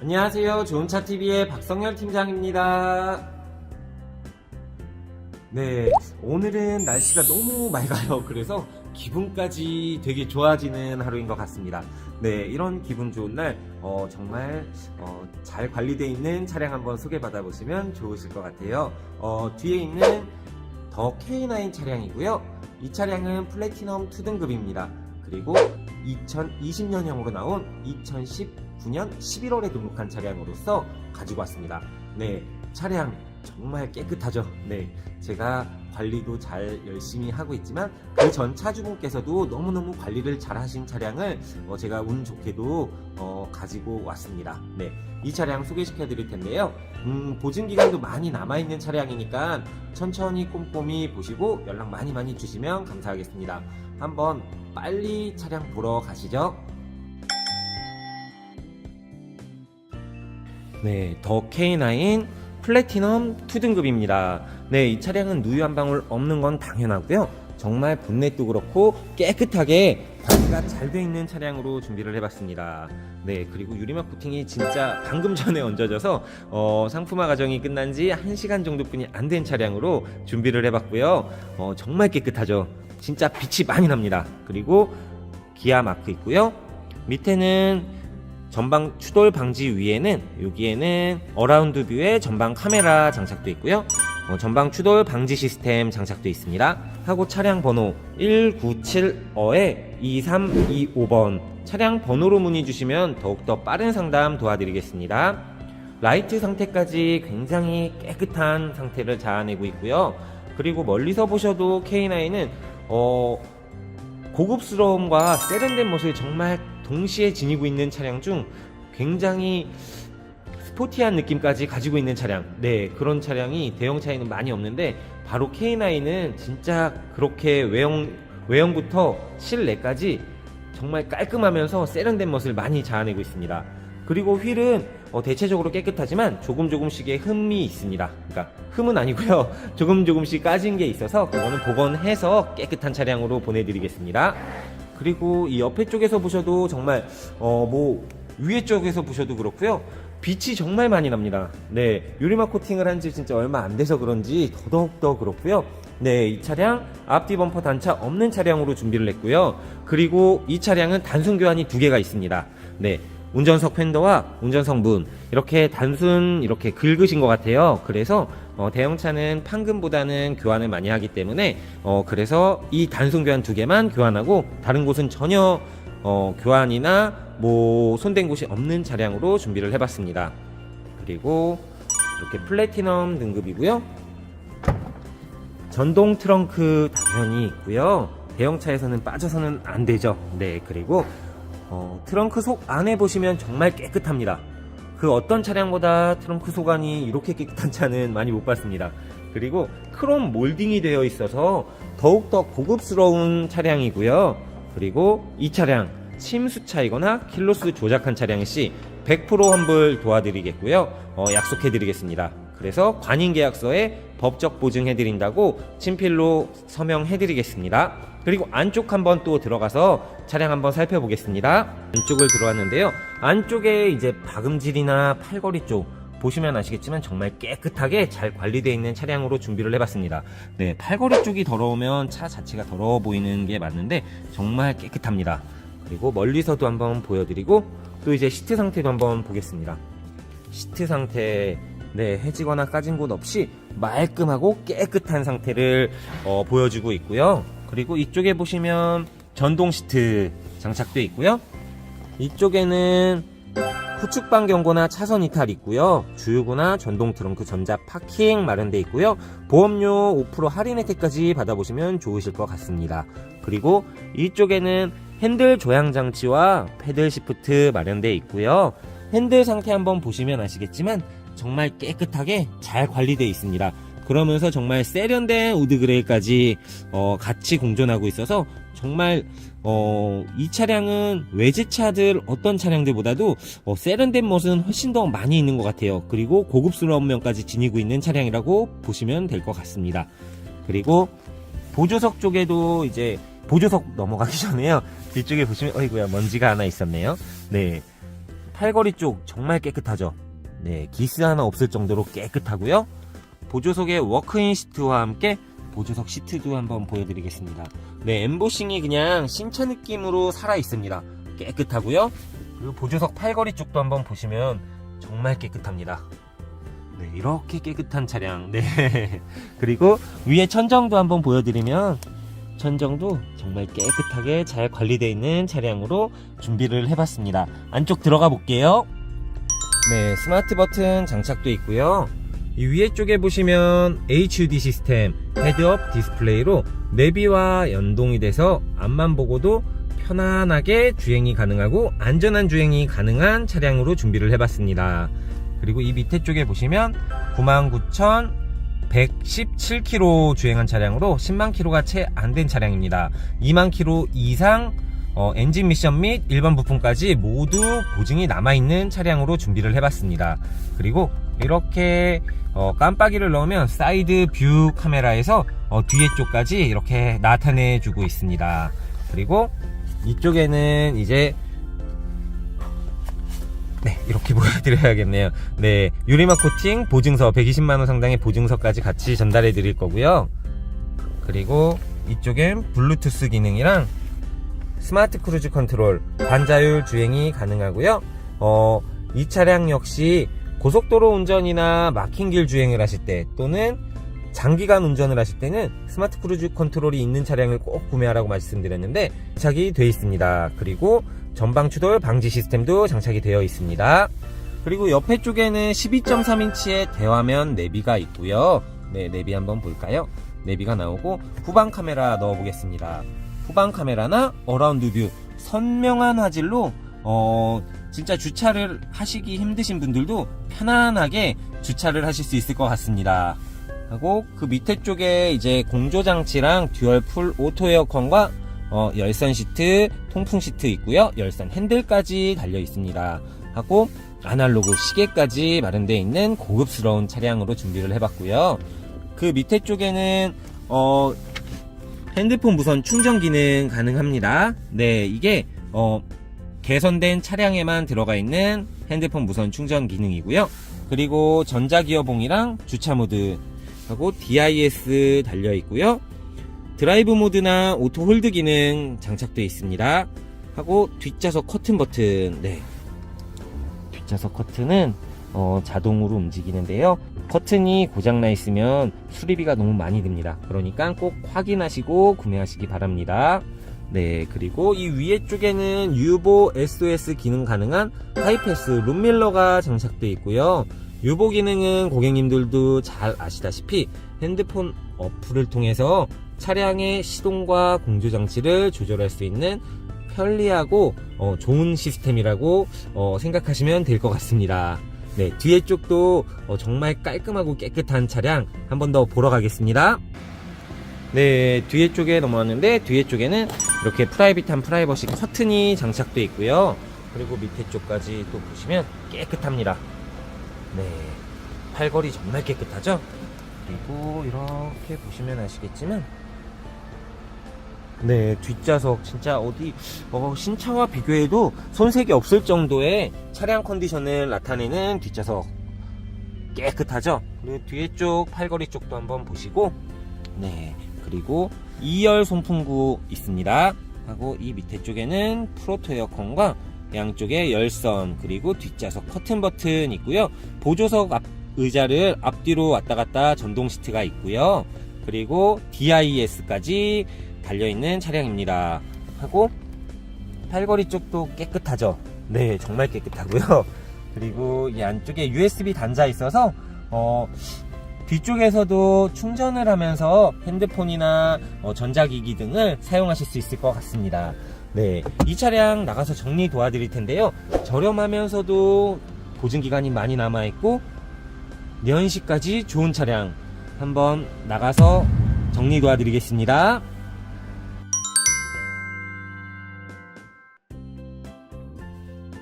안녕하세요. 좋은차TV의 박성열 팀장입니다. 네, 오늘은 날씨가 너무 맑아요. 그래서 기분까지 되게 좋아지는 하루인 것 같습니다. 네, 이런 기분 좋은 날, 어, 정말, 어, 잘 관리되어 있는 차량 한번 소개받아 보시면 좋으실 것 같아요. 어, 뒤에 있는 더 K9 차량이고요. 이 차량은 플래티넘 2등급입니다. 그리고 2020년형으로 나온 2019년 11월에 등록한 차량으로서 가지고 왔습니다. 네, 차량 정말 깨끗하죠. 네, 제가 관리도 잘 열심히 하고 있지만 그 전 차주분께서도 너무너무 관리를 잘 하신 차량을 어, 제가 운 좋게도 어, 가지고 왔습니다. 네, 이 차량 소개시켜 드릴 텐데요. 음, 보증 기간도 많이 남아 있는 차량이니까 천천히 꼼꼼히 보시고 연락 많이 많이 주시면 감사하겠습니다. 한번 빨리 차량 보러 가시죠. 네, 더 K9 플래티넘 2등급입니다. 네, 이 차량은 누유 한 방울 없는 건 당연하고요. 정말 본넷도 그렇고 깨끗하게 관리가 잘 돼 있는 차량으로 준비를 해봤습니다. 네, 그리고 유리막 코팅이 진짜 방금 전에 얹어져서 어, 상품화 과정이 끝난 지 1시간 정도뿐이 안 된 차량으로 준비를 해봤고요. 어, 정말 깨끗하죠. 진짜 빛이 많이 납니다. 그리고 기아 마크 있고요. 밑에는 전방 추돌 방지 위에는 여기에는 어라운드 뷰에 전방 카메라 장착도 있고요. 어, 전방 추돌 방지 시스템 장착도 있습니다. 하고 차량 번호 197어에 2325번 차량 번호로 문의 주시면 더욱더 빠른 상담 도와드리겠습니다. 라이트 상태까지 굉장히 깨끗한 상태를 자아내고 있고요. 그리고 멀리서 보셔도 K9은 어, 고급스러움과 세련된 모습을 정말 동시에 지니고 있는 차량 중 굉장히 스포티한 느낌까지 가지고 있는 차량. 네, 그런 차량이 대형차에는 많이 없는데 바로 K9은 진짜 그렇게 외형 외형부터 실내까지 정말 깔끔하면서 세련된 모습을 많이 자아내고 있습니다. 그리고 휠은 어, 대체적으로 깨끗하지만 조금 조금씩의 흠이 있습니다. 그러니까 흠은 아니고요. 조금 조금씩 까진 게 있어서 그거는 복원해서 깨끗한 차량으로 보내드리겠습니다. 그리고 이 옆에 쪽에서 보셔도 정말 어 뭐 위에 쪽에서 보셔도 그렇고요. 빛이 정말 많이 납니다. 네, 유리막 코팅을 한 지 진짜 얼마 안 돼서 그런지 더더욱 더 그렇고요. 네, 이 차량 앞뒤 범퍼 단차 없는 차량으로 준비를 했고요. 그리고 이 차량은 단순 교환이 두 개가 있습니다. 네, 운전석 팬더와 운전석 문 이렇게 단순 이렇게 긁으신 것 같아요. 그래서 어, 대형차는 판금보다는 교환을 많이 하기 때문에 어, 그래서 이 단순 교환 두 개만 교환하고 다른 곳은 전혀 어, 교환이나 뭐 손댄 곳이 없는 차량으로 준비를 해봤습니다. 그리고 이렇게 플래티넘 등급이고요. 전동 트렁크 당연히 있고요. 대형차에서는 빠져서는 안 되죠. 네, 그리고 어, 트렁크 속 안에 보시면 정말 깨끗합니다. 그 어떤 차량보다 트렁크 속 안이 이렇게 깨끗한 차는 많이 못 봤습니다. 그리고 크롬 몰딩이 되어 있어서 더욱더 고급스러운 차량이고요. 그리고 이 차량 침수차이거나 킬로수 조작한 차량 시100% 환불 도와드리겠고요. 어, 약속해드리겠습니다. 그래서 관인 계약서에 법적 보증해드린다고 친필로 서명해드리겠습니다. 그리고 안쪽 한번 또 들어가서 차량 한번 살펴보겠습니다. 안쪽을 들어왔는데요. 안쪽에 이제 박음질이나 팔걸이 쪽 보시면 아시겠지만 정말 깨끗하게 잘 관리되어 있는 차량으로 준비를 해봤습니다. 네, 팔걸이 쪽이 더러우면 차 자체가 더러워 보이는 게 맞는데 정말 깨끗합니다. 그리고 멀리서도 한번 보여드리고 또 이제 시트 상태도 한번 보겠습니다. 시트 상태 네 해지거나 까진 곳 없이 말끔하고 깨끗한 상태를 어, 보여주고 있고요. 그리고 이쪽에 보시면 전동 시트 장착돼 있고요. 이쪽에는 후측방 경고나 차선 이탈 있고요. 주유구나 전동 트렁크 전자 파킹 마련돼 있고요. 보험료 5% 할인 혜택까지 받아보시면 좋으실 것 같습니다. 그리고 이쪽에는 핸들 조향 장치와 패들 시프트 마련돼 있고요. 핸들 상태 한번 보시면 아시겠지만 정말 깨끗하게 잘 관리되어 있습니다. 그러면서 정말 세련된 우드그레이까지 어, 같이 공존하고 있어서 정말 어, 이 차량은 외제차들 어떤 차량들보다도 어, 세련된 멋은 훨씬 더 많이 있는 것 같아요. 그리고 고급스러운 면까지 지니고 있는 차량이라고 보시면 될 것 같습니다. 그리고 보조석 쪽에도 이제 보조석 넘어가기 전에요. 뒤쪽에 보시면 어이구야 먼지가 하나 있었네요. 네. 팔걸이 쪽 정말 깨끗하죠. 네, 기스 하나 없을 정도로 깨끗하고요. 보조석의 워크인 시트와 함께 보조석 시트도 한번 보여드리겠습니다. 네, 엠보싱이 그냥 신차 느낌으로 살아 있습니다. 깨끗하고요. 그리고 보조석 팔걸이 쪽도 한번 보시면 정말 깨끗합니다. 네, 이렇게 깨끗한 차량. 네. 그리고 위에 천정도 한번 보여드리면 천정도 정말 깨끗하게 잘 관리되어 있는 차량으로 준비를 해봤습니다. 안쪽 들어가 볼게요. 네, 스마트 버튼 장착도 있고요. 이 위에 쪽에 보시면 HUD 시스템 헤드업 디스플레이로 내비와 연동이 돼서 앞만 보고도 편안하게 주행이 가능하고 안전한 주행이 가능한 차량으로 준비를 해봤습니다. 그리고 이 밑에 쪽에 보시면 99,117km 주행한 차량으로 10만 km가 채 안 된 차량입니다. 2만 km 이상 어, 엔진 미션 및 일반 부품까지 모두 보증이 남아있는 차량으로 준비를 해봤습니다. 그리고 이렇게 어, 깜빡이를 넣으면 사이드 뷰 카메라에서 어, 뒤에 쪽까지 이렇게 나타내 주고 있습니다. 그리고 이쪽에는 이제 네, 이렇게 보여드려야겠네요. 네, 유리막 코팅 보증서 120만원 상당의 보증서까지 같이 전달해 드릴 거고요. 그리고 이쪽엔 블루투스 기능이랑 스마트 크루즈 컨트롤, 반자율 주행이 가능하고요. 어, 이 차량 역시 고속도로 운전이나 막힌 길 주행을 하실 때 또는 장기간 운전을 하실 때는 스마트 크루즈 컨트롤이 있는 차량을 꼭 구매하라고 말씀드렸는데 장착이 되어 있습니다. 그리고 전방 추돌 방지 시스템도 장착이 되어 있습니다. 그리고 옆에 쪽에는 12.3인치의 대화면 내비가 있고요. 네, 내비 한번 볼까요? 내비가 나오고 후방 카메라 넣어 보겠습니다. 후방 카메라나 어라운드 뷰 선명한 화질로 어 진짜 주차를 하시기 힘드신 분들도 편안하게 주차를 하실 수 있을 것 같습니다. 하고 그 밑에 쪽에 이제 공조 장치랑 듀얼 풀 오토 에어컨과 어, 열선 시트, 통풍 시트 있고요. 열선 핸들까지 달려 있습니다. 하고 아날로그 시계까지 마련되어 있는 고급스러운 차량으로 준비를 해봤고요. 그 밑에 쪽에는 어, 핸드폰 무선 충전 기능 가능합니다. 네, 이게 어, 개선된 차량에만 들어가 있는 핸드폰 무선 충전 기능이고요. 그리고 전자기어봉이랑 주차 모드 하고 DIS 달려 있고요. 드라이브 모드나 오토 홀드 기능 장착되어 있습니다. 하고 뒷좌석 커튼 버튼. 네. 뒷좌석 커튼은 어, 자동으로 움직이는데요. 커튼이 고장나 있으면 수리비가 너무 많이 듭니다. 그러니까 꼭 확인하시고 구매하시기 바랍니다. 네, 그리고 이 위에 쪽에는 유보 SOS 기능 가능한 하이패스 룸밀러가 장착되어 있고요. 유보 기능은 고객님들도 잘 아시다시피 핸드폰 어플을 통해서 차량의 시동과 공조 장치를 조절할 수 있는 편리하고 어, 좋은 시스템이라고 어, 생각하시면 될 것 같습니다. 네, 뒤에 쪽도 어, 정말 깔끔하고 깨끗한 차량 한 번 더 보러 가겠습니다. 네, 뒤에 쪽에 넘어왔는데 뒤에 쪽에는 이렇게 프라이빗한 프라이버시 커튼이 장착되어 있고요. 그리고 밑에 쪽까지 또 보시면 깨끗합니다. 네, 팔걸이 정말 깨끗하죠? 그리고 이렇게 보시면 아시겠지만 네, 뒷좌석 진짜 어디 어, 신차와 비교해도 손색이 없을 정도의 차량 컨디션을 나타내는 뒷좌석 깨끗하죠? 그리고 뒤에 쪽 팔걸이 쪽도 한번 보시고 네, 그리고 2열 손풍구 있습니다. 하고 이 밑에 쪽에는 프로토 에어컨과 양쪽에 열선 그리고 뒷좌석 커튼 버튼 있고요. 보조석 앞 의자를 앞뒤로 왔다 갔다 전동 시트가 있고요. 그리고 DIS까지 달려있는 차량입니다. 하고 팔걸이 쪽도 깨끗하죠. 네, 정말 깨끗하고요. 그리고 이 안쪽에 USB 단자 있어서 어, 뒤쪽에서도 충전을 하면서 핸드폰이나 어, 전자기기 등을 사용하실 수 있을 것 같습니다. 네, 이 차량 나가서 정리 도와드릴 텐데요. 저렴하면서도 보증 기간이 많이 남아 있고 연식까지 좋은 차량 한번 나가서 정리 도와드리겠습니다.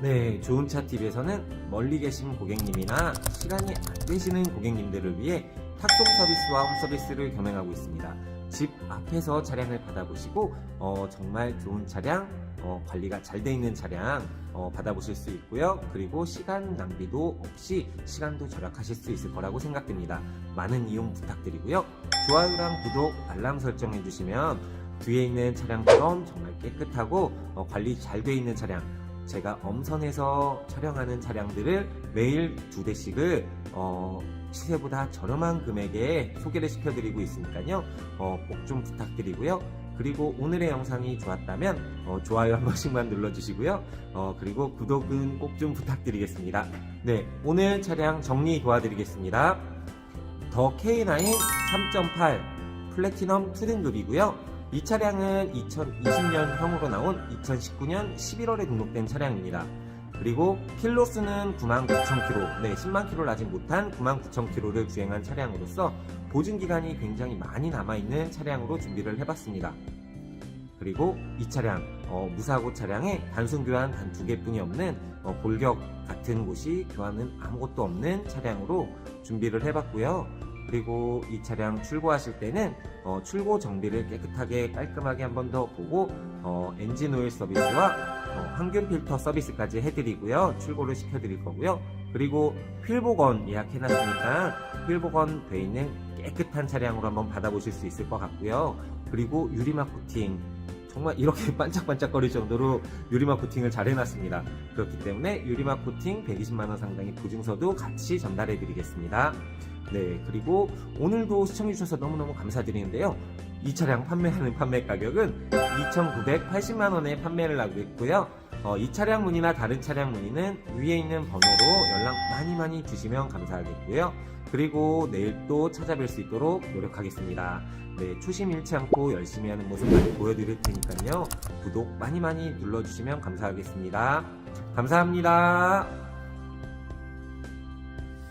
네, 좋은 차 팁에서는 멀리 계신 고객님이나 시간이 안 되시는 고객님들을 위해 탁송 서비스와 홈 서비스를 겸행하고 있습니다. 집 앞에서 차량을 받아보시고 어, 정말 좋은 차량, 어, 관리가 잘 돼 있는 차량 어, 받아보실 수 있고요. 그리고 시간 낭비도 없이 시간도 절약하실 수 있을 거라고 생각됩니다. 많은 이용 부탁드리고요. 좋아요랑 구독, 알람 설정해 주시면 뒤에 있는 차량처럼 정말 깨끗하고 어, 관리 잘 돼 있는 차량 제가 엄선해서 촬영하는 차량들을 매일 두 대씩을 어, 시세보다 저렴한 금액에 소개를 시켜드리고 있으니까요. 어, 꼭 좀 부탁드리고요. 그리고 오늘의 영상이 좋았다면 어, 좋아요 한 번씩만 눌러주시고요. 어, 그리고 구독은 꼭 좀 부탁드리겠습니다. 네, 오늘 차량 정리 도와드리겠습니다. 더 K9 3.8 플래티넘 2등급이고요. 이 차량은 2020년형으로 나온 2019년 11월에 등록된 차량입니다. 그리고 킬로수는 99,000km, 네, 10만 킬로를 아직 못한 99,000km를 주행한 차량으로서 보증 기간이 굉장히 많이 남아있는 차량으로 준비를 해봤습니다. 그리고 이 차량, 어, 무사고 차량에 단순 교환 단 두 개뿐이 없는 어, 골격 같은 곳이 교환은 아무것도 없는 차량으로 준비를 해봤고요. 그리고 이 차량 출고하실 때는 어, 출고 정비를 깨끗하게 깔끔하게 한 번 더 보고 어, 엔진 오일 서비스와 어, 항균 필터 서비스까지 해드리고요. 출고를 시켜드릴 거고요. 그리고 휠 복원 예약해놨으니까 휠 복원 돼 있는 깨끗한 차량으로 한번 받아보실 수 있을 것 같고요. 그리고 유리막 코팅 정말 이렇게 반짝반짝거릴 정도로 유리막 코팅을 잘 해놨습니다. 그렇기 때문에 유리막 코팅 120만원 상당의 보증서도 같이 전달해 드리겠습니다. 네, 그리고 오늘도 시청해주셔서 너무너무 감사드리는데요. 이 차량 판매하는 판매 가격은 2,980만원에 판매를 하고 있고요. 어, 이 차량 문의나 다른 차량 문의는 위에 있는 번호로 연락 많이 많이 주시면 감사하겠고요. 그리고 내일 또 찾아뵐 수 있도록 노력하겠습니다. 네, 초심 잃지 않고 열심히 하는 모습 많이 보여드릴 테니까요. 구독 많이 많이 눌러주시면 감사하겠습니다. 감사합니다.